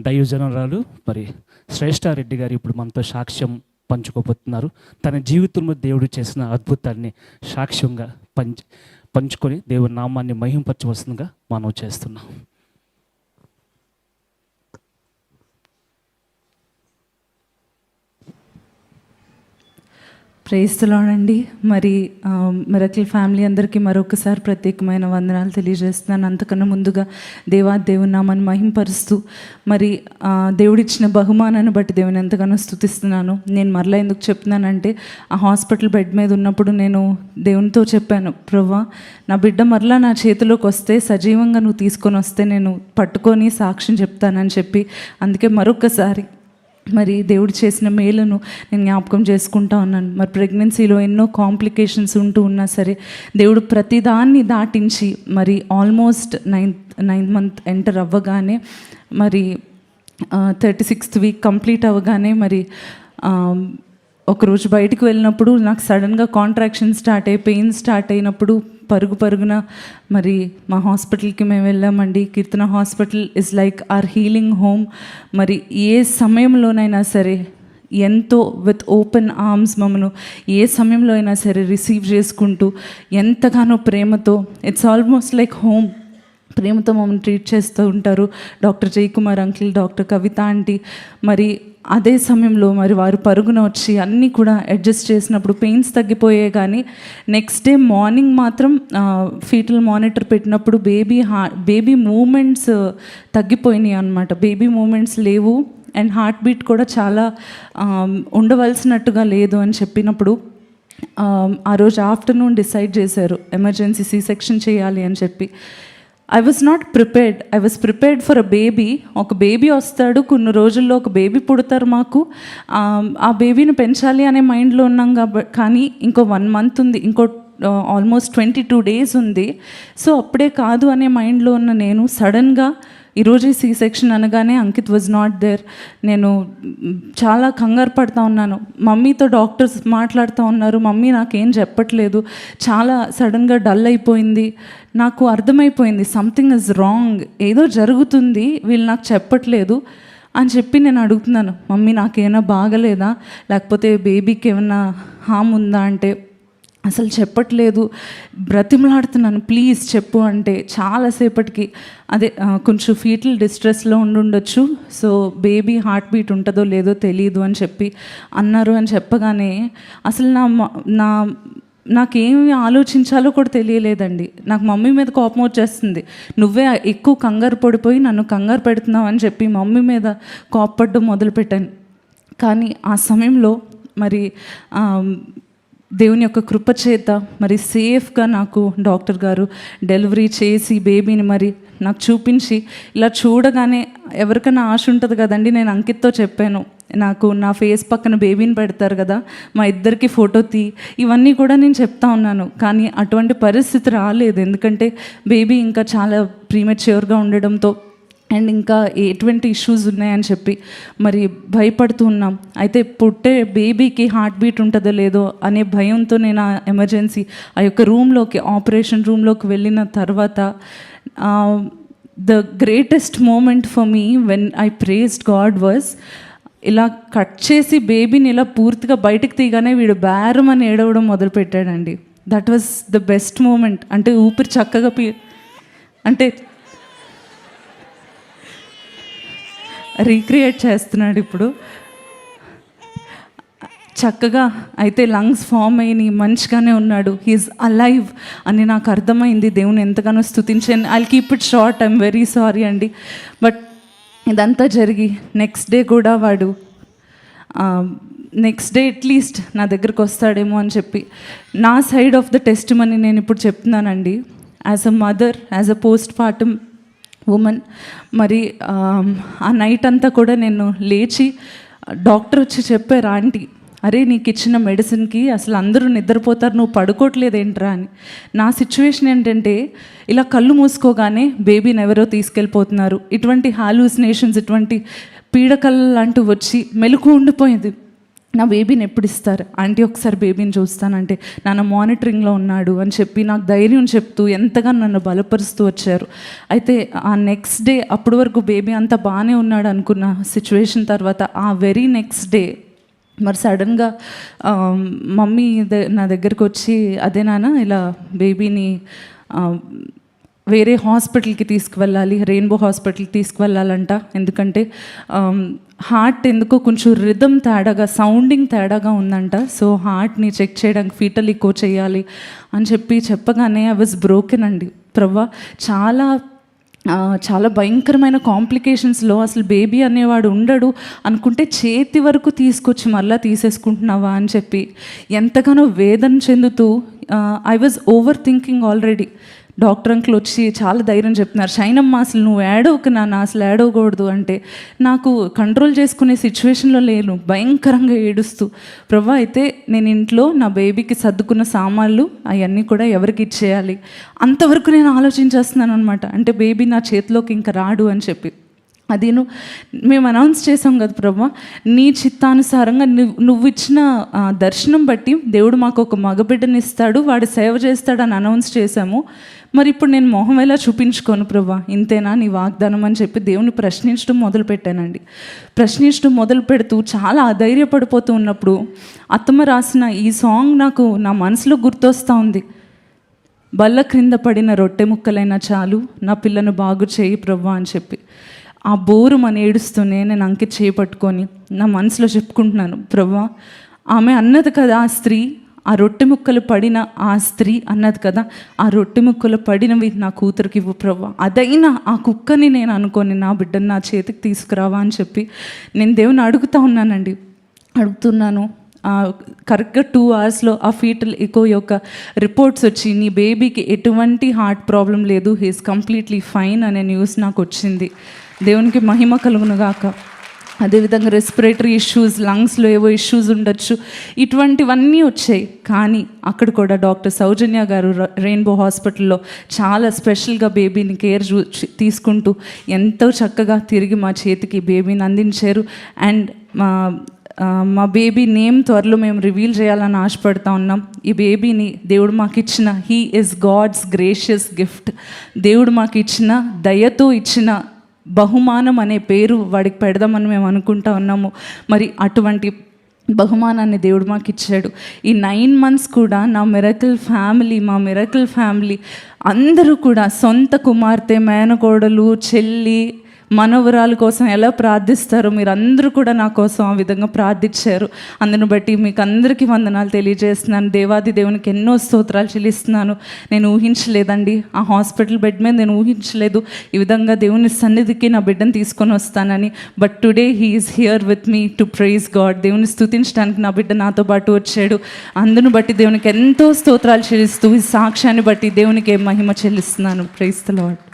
దైవజనరాలు. మరి శ్రేష్ఠారెడ్డి గారు ఇప్పుడు మనతో సాక్ష్యం పంచుకోబోతున్నారు. తన జీవితంలో దేవుడు చేసిన అద్భుతాన్ని సాక్ష్యంగా పంచ పంచుకొని దేవుని నామాన్ని మహింపరచవలసిందిగా మనం చేస్తున్నాం. ప్రేస్తులోనండి మరి మిరకిల్ ఫ్యామిలీ అందరికీ మరొకసారి ప్రత్యేకమైన వందనాలు తెలియజేస్తున్నాను. అంతకన్నా ముందుగా దేవా దేవుని నామాన్ని మహింపరుస్తూ మరి ఆ, దేవుడిచ్చిన బహుమానాన్ని బట్టి దేవుని ఎంతగానో స్తుతిస్తున్నాను నేను మరలా ఎందుకు చెప్తున్నానంటే ఆ హాస్పిటల్ బెడ్ మీద ఉన్నప్పుడు నేను దేవునితో చెప్పాను ప్రవ్వా నా బిడ్డ మరలా నా చేతిలోకి వస్తే సజీవంగా నువ్వు తీసుకొని వస్తే నేను పట్టుకొని సాక్ష్యం చెప్తానని చెప్పి అందుకే మరొకసారి మరి దేవుడు చేసిన మేలును నేను జ్ఞాపకం చేసుకుంటా ఉన్నాను. మరి ప్రెగ్నెన్సీలో ఎన్నో కాంప్లికేషన్స్ ఉంటూ ఉన్నా సరే దేవుడు ప్రతిదాన్ని దాటించి మరి almost ninth ninth month enter అవ్వగానే మరి థర్టీ సిక్స్త్ వీక్ కంప్లీట్ అవ్వగానే మరి ఒకరోజు బయటికి వెళ్ళినప్పుడు నాకు సడన్గా కాంట్రాక్షన్ స్టార్ట్ అయ్యి పెయిన్ స్టార్ట్ అయినప్పుడు పరుగు పరుగున మరి మా హాస్పిటల్కి మేము వెళ్ళామండి. Keerthana hospital is like our healing home మరి ఏ సమయంలోనైనా సరే ఎంతో విత్ ఓపెన్ ఆర్మ్స్ మమ్మను ఏ సమయంలో అయినా సరే రిసీవ్ చేసుకుంటూ ఎంతగానో ప్రేమతో ఇట్స్ ఆల్మోస్ట్ లైక్ హోమ్ ప్రేమతో మమ్మల్ని ట్రీట్ చేస్తూ ఉంటారు. Doctor Jayakumar uncle doctor Kavitha aunty మరి అదే సమయంలో మరి వారు పరుగున వచ్చి అన్నీ కూడా అడ్జస్ట్ చేసినప్పుడు పెయిన్స్ తగ్గిపోయాయి. కానీ నెక్స్ట్ డే మార్నింగ్ మాత్రం ఫీటల్ మానిటర్ పెట్టినప్పుడు బేబీ హా బేబీ మూమెంట్స్ తగ్గిపోయినాయి అనమాట బేబీ మూమెంట్స్ లేవు అండ్ హార్ట్ బీట్ కూడా చాలా ఉండవలసినట్టుగా లేదు అని చెప్పినప్పుడు ఆ రోజు ఆఫ్టర్నూన్ డిసైడ్ చేశారు. ఎమర్జెన్సీ సీ సెక్షన్ చేయాలి అని చెప్పి. I was not prepared I was prepared for a baby ఒక బేబీ వస్తాడు. కొన్ని రోజుల్లో ఒక బేబీ పుడతారు మాకు. ఆ బేబీని పెంచాలి అనే మైండ్లో ఉన్నాం కాబట్టి కానీ ఇంకో వన్ మంత్ ఉంది. ఇంకో ఆల్మోస్ట్ ట్వంటీ టూ డేస్ ఉంది. సో అప్పుడే కాదు అనే మైండ్లో ఉన్న నేను సడన్గా ఈరోజు సి సెక్షన్ అనగానే అంకిత్ వాజ్ నాట్ దేర్ నేను చాలా కంగారు పడుతూ ఉన్నాను. మమ్మీతో డాక్టర్స్ మాట్లాడుతూ ఉన్నారు. మమ్మీ నాకేం చెప్పట్లేదు. చాలా సడన్గా డల్ అయిపోయింది. నాకు అర్థమైపోయింది. సంథింగ్ ఇస్ రాంగ్ ఏదో జరుగుతుంది. వీళ్ళు నాకు చెప్పట్లేదు అని చెప్పి నేను అడుగుతున్నాను. మమ్మీ నాకేమైనా బాగలేదా? లేకపోతే బేబీకి ఏమైనా హామ్ ఉందా అంటే అసలు చెప్పట్లేదు బ్రతిమలాడుతున్నాను ప్లీజ్ చెప్పు అంటే చాలాసేపటికి. అదే కొంచెం ఫీటల్ డిస్ట్రెస్లో ఉండుండొచ్చు. సో బేబీ హార్ట్ బీట్ ఉంటుందో లేదో తెలియదు అని చెప్పి అన్నారు అని చెప్పగానే అసలు నా నా నాకేమి ఆలోచించాలో కూడా తెలియలేదండి. నాకు మమ్మీ మీద కోపం వచ్చేస్తుంది. నువ్వే ఎక్కువ కంగారు పడిపోయి నన్ను కంగారు పెడుతున్నావు అని చెప్పి మమ్మీ మీద కోప్పడడం మొదలుపెట్టాను. కానీ ఆ సమయంలో మరి దేవుని యొక్క కృప చేత మరి సేఫ్గా నాకు డాక్టర్ గారు డెలివరీ చేసి బేబీని మరి నాకు చూపించి ఇలా చూడగానే ఎవరికైనా ఆశ ఉంటుంది కదండి నేను అంకిత్తో చెప్పాను. నాకు నా ఫేస్ పక్కన బేబీని పెడతారు కదా మా ఇద్దరికి ఫోటో తీ. ఇవన్నీ కూడా నేను చెప్తా ఉన్నాను. కానీ అటువంటి పరిస్థితి రాలేదు. ఎందుకంటే బేబీ ఇంకా చాలా ప్రీమెచ్యూర్గా ఉండడంతో అండ్ ఇంకా ఎటువంటి ఇష్యూస్ ఉన్నాయని చెప్పి మరి భయపడుతూ ఉన్నాం. అయితే పుట్టే బేబీకి హార్ట్ బీట్ ఉంటుందో లేదో అనే భయంతో నేను ఆ ఎమర్జెన్సీ ఆ యొక్క రూమ్లోకి ఆపరేషన్ రూమ్లోకి వెళ్ళిన తర్వాత the greatest moment for me when I praised God was ఇలా కట్ చేసి బేబీని ఇలా పూర్తిగా బయటకు తీయగానే వీడు బేరం అని ఏడవడం మొదలుపెట్టాడండి. That was the best moment అంటే ఊపిరి చక్కగా పీ అంటే రీక్రియేట్ చేస్తున్నాడు ఇప్పుడు. చక్కగా అయితే లంగ్స్ ఫామ్ అయినాయి మంచిగానే ఉన్నాడు. హీఈస్ అలైవ్ అని నాకు అర్థమైంది. దేవుని ఎంతగానో స్థుతించాను I keep it short I'm very sorry అండి. బట్ ఇదంతా జరిగి నెక్స్ట్ డే కూడా వాడు నెక్స్ట్ డే అట్లీస్ట్ నా దగ్గరకు వస్తాడేమో అని చెప్పి నా side of the testimony నేను ఇప్పుడు చెప్తున్నానండి. As a mother as a postpartum women మరి ఆ నైట్ అంతా కూడా నేను లేచి డాక్టర్ వచ్చి చెప్పారు ఆంటీ అరే నీకు ఇచ్చిన మెడిసిన్కి అసలు అందరూ నిద్రపోతారు నువ్వు పడుకోవట్లేదు ఏంట్రా అని. నా సిచ్యువేషన్ ఏంటంటే ఇలా కళ్ళు మూసుకోగానే బేబీని ఎవరో తీసుకెళ్ళిపోతున్నారు. ఇటువంటి హాలూసినేషన్స్ ఇటువంటి పీడకలు లాంటివి వచ్చి మెలకు ఉండిపోయింది. నా బేబీని ఎప్పుడు ఇస్తారు? ఆంటీ ఒకసారి బేబీని చూస్తానంటే నాన్న మానిటరింగ్లో ఉన్నాడు అని చెప్పి నాకు ధైర్యం చెప్తూ ఎంతగా నన్ను బలపరుస్తూ వచ్చారు. అయితే ఆ నెక్స్ట్ డే అప్పటి వరకు బేబీ అంతా బాగానే ఉన్నాడు అనుకున్న సిచ్యువేషన్ తర్వాత ఆ వెరీ నెక్స్ట్ డే మరి సడన్గా మమ్మీ నా దగ్గరకు వచ్చి అదే నాన్న ఇలా బేబీని వేరే హాస్పిటల్కి తీసుకువెళ్ళాలి రెయిన్బో హాస్పిటల్కి తీసుకువెళ్ళాలంట. ఎందుకంటే హార్ట్ ఎందుకో కొంచెం రిథమ్ తేడాగా సౌండింగ్ తేడాగా ఉందంట. సో హార్ట్ని చెక్ చేయడానికి ఫీటల్ ఎక్కువ చేయాలి అని చెప్పి చెప్పగానే ఐ వాజ్ బ్రోకెన్ అండి. ప్రవ్వా చాలా చాలా భయంకరమైన కాంప్లికేషన్స్లో అసలు బేబీ అనేవాడు ఉండడు. అనుకుంటే చేతి వరకు తీసుకొచ్చి మళ్ళీ తీసేసుకుంటున్నావా అని చెప్పి ఎంతగానో వేదన చెందుతూ I was over thinking already doctor uncle వచ్చి చాలా ధైర్యం చెప్తున్నారు. షైనమ్మ అసలు నువ్వు ఏడవకు నాన్న అసలు ఏడవకూడదు అంటే నాకు కంట్రోల్ చేసుకునే సిచ్యువేషన్లో లేను. భయంకరంగా ఏడుస్తూ. ప్రభా అయితే నేను ఇంట్లో నా బేబీకి సర్దుకున్న సామాన్లు అవన్నీ కూడా ఎవరికి ఇచ్చేయాలి? అంతవరకు నేను ఆలోచించేస్తున్నాను అనమాట అంటే బేబీ నా చేతిలోకి ఇంకా రాడు అని చెప్పి. అది నువ్వు మేము అనౌన్స్ చేసాం కదా ప్రభా. నీ చిత్తానుసారంగా నువ్వు నువ్వు ఇచ్చిన దర్శనం బట్టి దేవుడు మాకు ఒక మగబిడ్డని ఇస్తాడు వాడు సేవ చేస్తాడని అనౌన్స్ చేశాము. మరి ఇప్పుడు నేను మొహం ఎలా చూపించుకోను ప్రభా? ఇంతేనా నీ వాగ్దానం అని చెప్పి దేవుని ప్రశ్నించడం మొదలు పెట్టానండి. ప్రశ్నించడం మొదలు పెడుతూ చాలా అధైర్యపడిపోతూ ఉన్నప్పుడు అత్తమ్మ రాసిన ఈ సాంగ్ నాకు నా మనసులో గుర్తొస్తూ ఉంది. బల్ల క్రింద పడిన రొట్టె ముక్కలైనా చాలు నా పిల్లను బాగు చేయి ప్రవ్వా అని చెప్పి. ఆ బోరు మన ఏడుస్తూనే నేను అంకిత చేపట్టుకొని నా మనసులో చెప్పుకుంటున్నాను. ప్రవ్వా ఆమె అన్నది కదా ఆ స్త్రీ ఆ రొట్టె ముక్కలు పడిన ఆ స్త్రీ అన్నది కదా ఆ రొట్టె ముక్కలు పడినవి నా కూతురికి ఇవ్వు ప్రవ్వ. అదైనా ఆ కుక్కని నేను అనుకొని నా బిడ్డను నా చేతికి తీసుకురావా అని చెప్పి నేను దేవుని అడుగుతా ఉన్నానండి. అడుగుతున్నాను. కరెక్ట్గా టూ అవర్స్లో ఆ ఫీటల్ ఎకో యొక్క రిపోర్ట్స్ వచ్చి నీ బేబీకి ఎటువంటి హార్ట్ ప్రాబ్లం లేదు హీస్ కంప్లీట్లీ ఫైన్ అనే న్యూస్ నాకు వచ్చింది. దేవునికి మహిమ కలుగునుగాక. అదేవిధంగా రెస్పిరేటరీ ఇష్యూస్ లంగ్స్లో ఏవో ఇష్యూస్ ఉండొచ్చు. ఇటువంటివన్నీ వచ్చాయి. కానీ అక్కడ కూడా డాక్టర్ సౌజన్య గారు రెయిన్బో హాస్పిటల్లో చాలా స్పెషల్గా బేబీని కేర్ చూ తీసుకుంటూ ఎంతో చక్కగా తిరిగి మా చేతికి బేబీని అందించారు. అండ్ మా మా బేబీ నేమ్ త్వరలో మేము రివీల్ చేయాలని ఆశపడతా ఉన్నాం. ఈ బేబీని దేవుడు మాకు ఇచ్చిన he is God's gracious gift దేవుడు మాకు ఇచ్చిన దయతో ఇచ్చిన బహుమానం అనే పేరు వాడికి పెడదామని మేము అనుకుంటా ఉన్నాము. మరి అటువంటి బహుమానాన్ని దేవుడు మాకు ఇచ్చాడు. ఈ నైన్ మంత్స్ కూడా నా మిరకిల్ ఫ్యామిలీ మా మిరకిల్ ఫ్యామిలీ అందరూ కూడా సొంత కుమార్తె మేనకోడలు చెల్లి మనవరాల కోసం ఎలా ప్రార్థిస్తారో మీరు అందరూ కూడా నా కోసం ఆ విధంగా ప్రార్థించారు. అందును బట్టి మీకు అందరికీ వందనాలు తెలియజేస్తున్నాను. దేవాది దేవునికి ఎన్నో స్తోత్రాలు చెల్లిస్తున్నాను. నేను ఊహించలేదండి. ఆ హాస్పిటల్ బెడ్ మీద నేను ఊహించలేదు. ఈ విధంగా దేవుని సన్నిధికి నా బిడ్డను తీసుకొని వస్తానని. But today he's here with me to praise God దేవుని స్థుతించడానికి నా బిడ్డ నాతో పాటు వచ్చాడు. అందును బట్టి దేవునికి ఎంతో స్తోత్రాలు చెల్లిస్తూ ఈ సాక్ష్యాన్ని బట్టి దేవునికి మహిమ చెల్లిస్తున్నాను. ప్రైస్తలవాడు